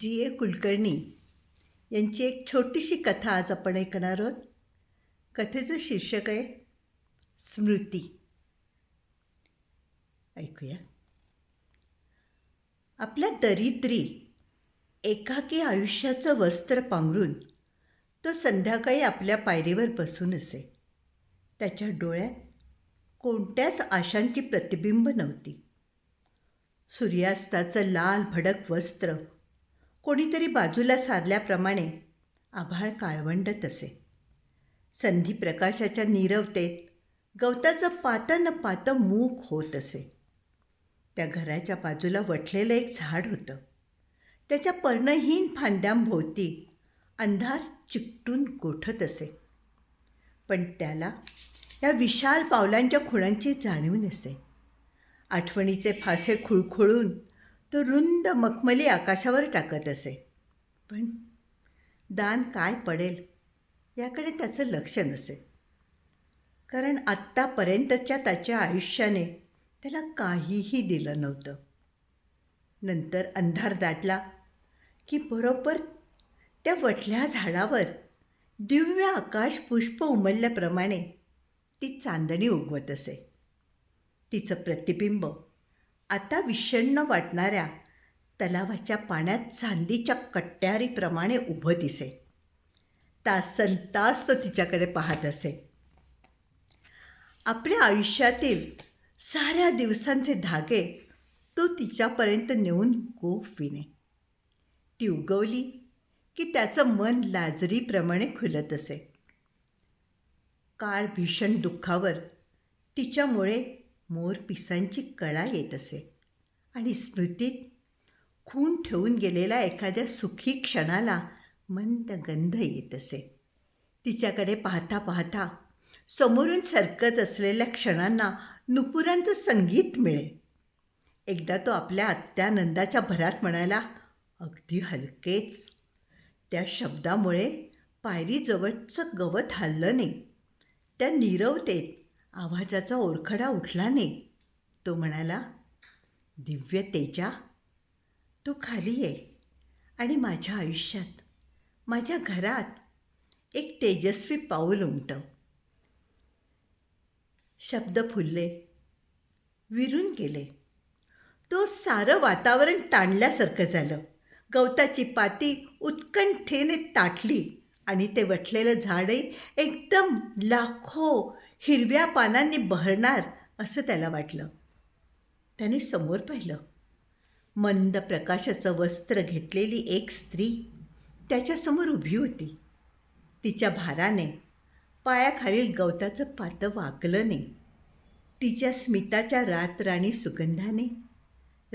जी ए कुलकर्णी यांची एक छोटीशी कथा आज आपण ऐकणार आहोत. कथेचं शीर्षक आहे स्मृती. ऐकूया. आपल्या दरिद्री एकाकी आयुष्याचं वस्त्र पांघरून तो संध्याकाळी आपल्या पायरीवर बसून असे. त्याच्या डोळ्यात कोणत्याच आशांची प्रतिबिंब नव्हती. सूर्यास्ताचं लाल भडक वस्त्र कोणीतरी बाजूला सारल्याप्रमाणे आभाळ काळवंडत असे. संधी प्रकाशाच्या नीरवतेत गवताचं पातं न पातं मूक होत असे. त्या घराच्या बाजूला वठलेलं एक झाड होतं. त्याच्या पर्णहीन फांद्यांभोवती अंधार चिकटून गोठत असे. पण त्याला या विशाल पावलांच्या खुणांची जाणीव नसे. आठवणीचे फासे खुळखुळून तो रुंद मखमली आकाशावर टाकत असे. पण दान काय पडेल याकडे त्याचं लक्ष नसे. कारण आत्तापर्यंतच्या त्याच्या आयुष्याने त्याला काहीही दिलं नव्हतं. नंतर अंधार दाटला की बरोबर त्या वटल्या झाडावर दिव्य आकाश पुष्प उमलल्याप्रमाणे ती चांदणी उगवत असे. तिचं प्रतिबिंब आता विषण्ण वाटणाऱ्या तलावाच्या पाण्यात चांदीच्या कट्ट्यारीप्रमाणे उभं दिसे तासन तास तो तिच्याकडे पाहत असे आपल्या आयुष्यातील साऱ्या दिवसांचे धागे तो तिच्यापर्यंत नेऊन गोफ विणे ती उगवली की त्याचं मन लाजरीप्रमाणे खुलत असे. काळ भीषण दुःखावर तिच्यामुळे मोर पिसांची कळा येत असे. आणि स्मृतीत खून ठेवून गेलेल्या एखाद्या सुखी क्षणाला मंद गंध येत असे. तिच्याकडे पाहता पाहता समोरून सरकत असलेल्या क्षणांना नुपुरांचं संगीत मिळे. एकदा तो आपल्या आत्यानंदाच्या भरात म्हणाला अगदी हलकेच. त्या शब्दामुळे पायरीजवळचं गवत हललं नाही. त्या नीरवतेत आवाजाचा ओरखडा उठला नाही. तो म्हणाला दिव्य तेजा तू खाली ये आणि माझ्या आयुष्यात माझ्या घरात एक तेजस्वी पाऊल उमटव. शब्द फुलले विरून गेले. तो सारं वातावरण ताणल्यासारखं झालं. गवताची पाती उत्कंठेने ताटली आणि ते वठलेलं झाडही एकदम लाखो हिरव्या पानांनी बहरणार असं त्याला वाटलं. त्याने समोर पाहिलं. मंद प्रकाशाचं वस्त्र घेतलेली एक स्त्री त्याच्यासमोर उभी होती. तिच्या भाराने पायाखालील गवताचं पातं वाकलं नाही तिच्या स्मिताच्या रातराणी सुगंधाने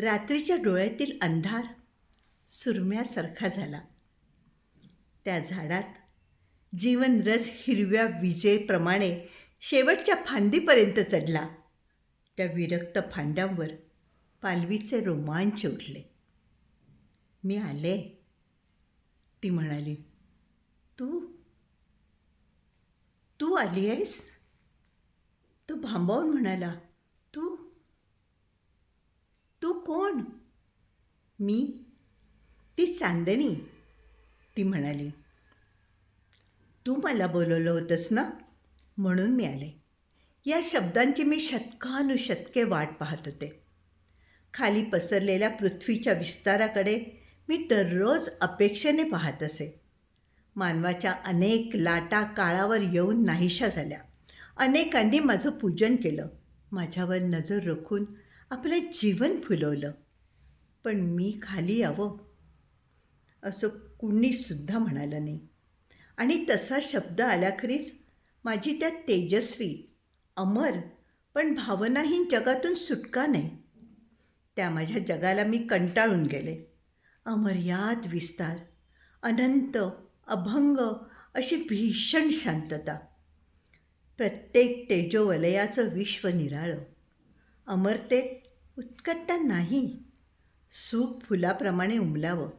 रात्रीच्या डोळ्यातील अंधार सुरम्यासारखा झाला. त्या झाडात जीवनरस हिरव्या विजेप्रमाणे शेवटच्या फांदीपर्यंत चढला. त्या विरक्त फांद्यांवर पालवीचे रोमांच उठले. मी आले. ती म्हणाली तू? तू आली आहेस? तो भांबावून म्हणाला तू? तू कोण? मी? ती चांदणी. ती म्हणाली तू मला बोलवलं होतंस ना? म्हणून मिळाले. या शब्दांची मी शतकानुशतके वाट पाहत होते. खाली पसरलेल्या पृथ्वीच्या विस्ताराकडे मी दररोज अपेक्षेने पाहत असे. मानवाच्या अनेक लाटा काळावर येऊन नाहीशा झाल्या. अनेकांनी माझं पूजन केलं. माझ्यावर नजर रखून आपलं जीवन फुलवलं. पण मी खाली यावं? असं कुणीसुद्धा म्हणालं नाही. आणि तसा शब्द आल्याखरीच माझी त्या तेजस्वी अमर पण भावनाहीन जगातून सुटका नाही. त्या माझ्या जगाला मी कंटाळून गेले. अमर्याद विस्तार अनंत अभंग अशी भीषण शांतता. प्रत्येक तेजोवलयाचं विश्व निराळं. अमरतेत उत्कटता नाही. सुख फुलाप्रमाणे उमलावं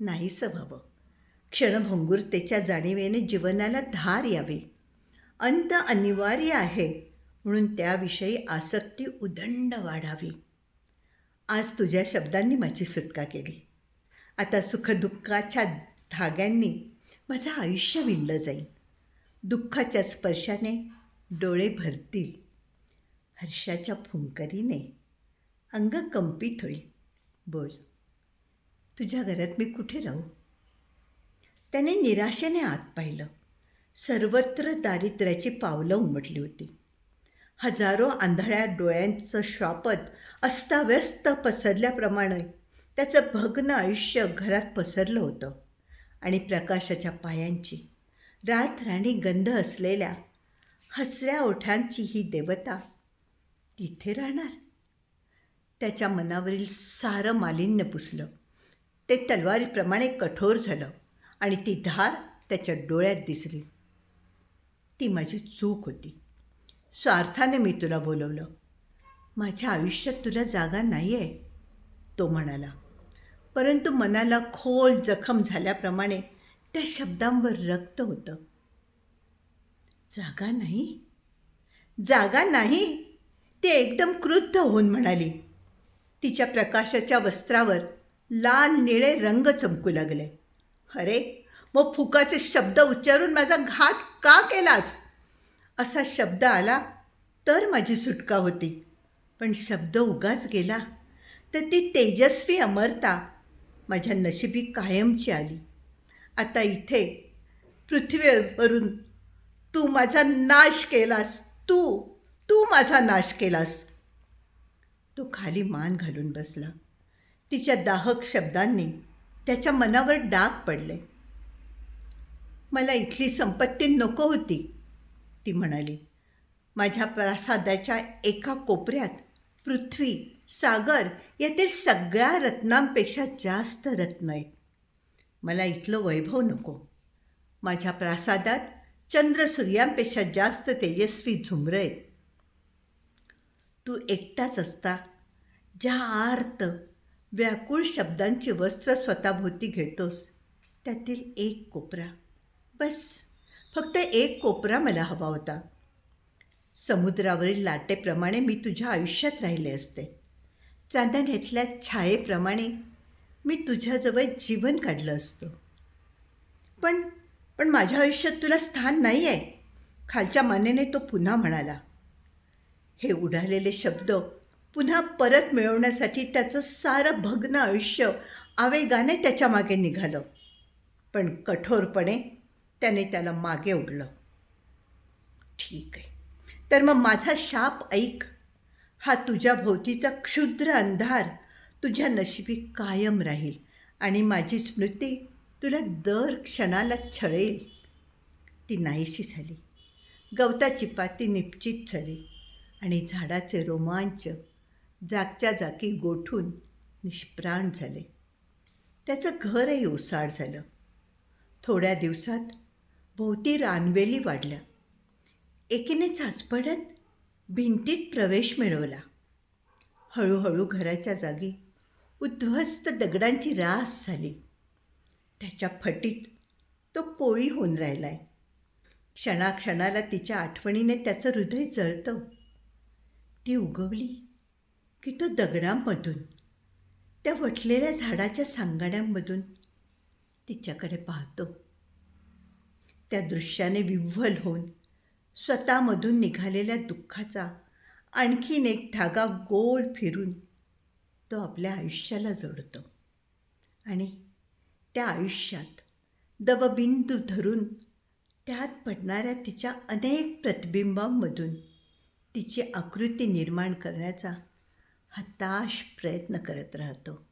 नाहीसं व्हावं. क्षणभंगुरतेच्या जाणीवेने जीवनाला धार यावी. अंत अनिवार्य आहे. म्हणून त्याविषयी आसक्ती उदंड वाढावी. आज तुझ्या शब्दांनी माझी सुटका केली. आता सुखदुःखाच्या धाग्यांनी माझं आयुष्य विणलं जाईल. दुःखाच्या स्पर्शाने डोळे भरतील. हर्षाच्या फुंकरीने अंग कंपित होईल. बोल. तुझ्या घरात मी कुठे राहू? त्याने निराशेने आत पाहिलं. सर्वत्र दारिद्र्याची पावलं उमटली होती. हजारो आंधळ्या डोळ्यांचं श्वापत अस्ताव्यस्त पसरल्याप्रमाणे त्याचं भग्न आयुष्य घरात पसरलं होतं. आणि प्रकाशाच्या पायांची रातराणी गंध असलेल्या हसऱ्या ओठांची ही देवता तिथे राहणार? त्याच्या मनावरील सारं मालिन्य पुसलं. ते तलवारीप्रमाणे कठोर झालं आणि ती धार त्याच्या डोळ्यात दिसली. ती माझी चूक होती. स्वार्थाने मी तुला बोलवलं. माझ्या आयुष्यात तुला जागा नाही आहे तो म्हणाला. परंतु मनाला खोल जखम झाल्याप्रमाणे त्या शब्दांवर रक्त होतं. जागा नाही? जागा नाही? ती एकदम क्रुद्ध होऊन म्हणाली. तिच्या प्रकाशाच्या वस्त्रावर लाल निळे रंग चमकू लागले. अरे मग फुकाचे शब्द उच्चारून माझा घात का केलास? असा शब्द आला तर माझी सुटका होती. पण शब्द उगाच गेला तर ती तेजस्वी अमरता माझ्या नशिबी कायमची आली. आता इथे पृथ्वीवरून तू माझा नाश केलास तू तू माझा नाश केलास. तो खाली मान घालून बसला. तिच्या दाहक शब्दांनी त्याच्या मनावर डाग पडले. मला इथली संपत्ती नको होती. ती म्हणाली माझ्या प्रासादाच्या एका कोपऱ्यात पृथ्वी सागर यातील सगळ्या रत्नांपेक्षा जास्त रत्न आहेत. मला इथलं वैभव नको. माझ्या प्रासादात चंद्र सूर्यांपेक्षा जास्त तेजस्वी झुमरं आहेत. तू एकटाच असता. ज्या आर्त व्याकुळ शब्दांची वस्त्र स्वतःभोवती घेतोस त्यातील एक कोपरा बस. फक्त एक कोपरा मला हवा होता. समुद्रावरील लाटेप्रमाणे मी तुझ्या आयुष्यात राहिले असते. चांदण्यातल्या छायेप्रमाणे मी तुझ्याजवळ जीवन काढलं असतं. पण पण माझ्या आयुष्यात तुला स्थान नाही आहे. खालच्या मानेने तो पुन्हा म्हणाला. हे उडालेले शब्द पुन्हा परत मिळवण्यासाठी त्याचं सारं भग्न आयुष्य आवेगाने त्याच्यामागे निघालं. पण कठोरपणे त्याने त्याला मागे ओढलं. ठीक आहे. तर मग माझा शाप ऐक. हा तुझ्या भोवतीचा क्षुद्र अंधार तुझ्या नशिबी कायम राहील आणि माझी स्मृती तुला दर क्षणाला छळेल. ती नाहीशी झाली. गवताची पाती निपचित झाली आणि झाडाचे रोमांच जागच्या जागी गोठून निष्प्राण झाले. त्याचं घरही ओसाड झालं. थोड्या दिवसात भोवती रानवेली वाढल्या. एकीने चाचपडत भिंतीत प्रवेश मिळवला. हळूहळू घराच्या जागी उद्ध्वस्त दगडांची रास झाली. त्याच्या फटीत तो कोळी होऊन राहिलाय. क्षणाक्षणाला तिच्या आठवणीने त्याचं हृदय जळतं. ती उगवली की तो दगडांमधून त्या वटलेल्या झाडाच्या सांगाड्यांमधून तिच्याकडे पाहतो. त्या दृश्याने विव्हल होऊन स्वतःमधून निघालेल्या दुःखाचा आणखीन एक धागा गोल फिरून तो आपल्या आयुष्याला जोडतो. आणि त्या आयुष्यात दवबिंदू धरून त्यात पडणाऱ्या तिच्या अनेक प्रतिबिंबांमधून तिची आकृती निर्माण करण्याचा हताश प्रयत्न करत राहतो.